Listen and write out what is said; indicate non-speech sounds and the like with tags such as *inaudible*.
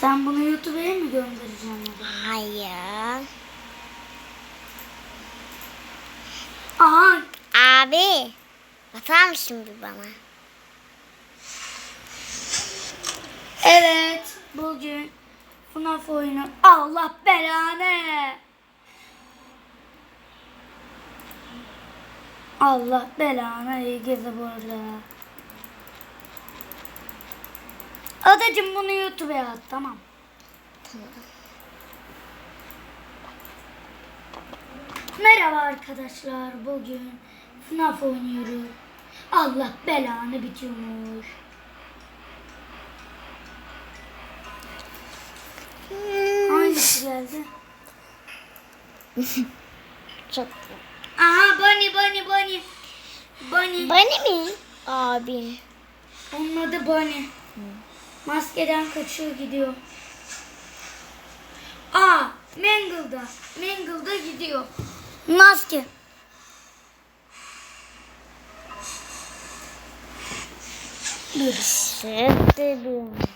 Sen bunu YouTube'a mı göndereceksin? Hayır. Aha Abi. Atar mısın bir bana? evet bugün FNAF oyunu Allah belanı. Allah belanı iyi gezi burada. Adacım bunu YouTube'a at tamam. Merhaba arkadaşlar. Bugün FNAF oynuyoruz. Allah belanı bitiyormuş. Hangisi geldi? *laughs* Çok. Aha Bunny Bunny Bunny. Bunny. Bana mi? Abi. Onun adı Bunny. Maskeden kaçıyor gidiyor. Aa Mangle'da. Mangle'da gidiyor. Maske. Dur. Sürdürüm.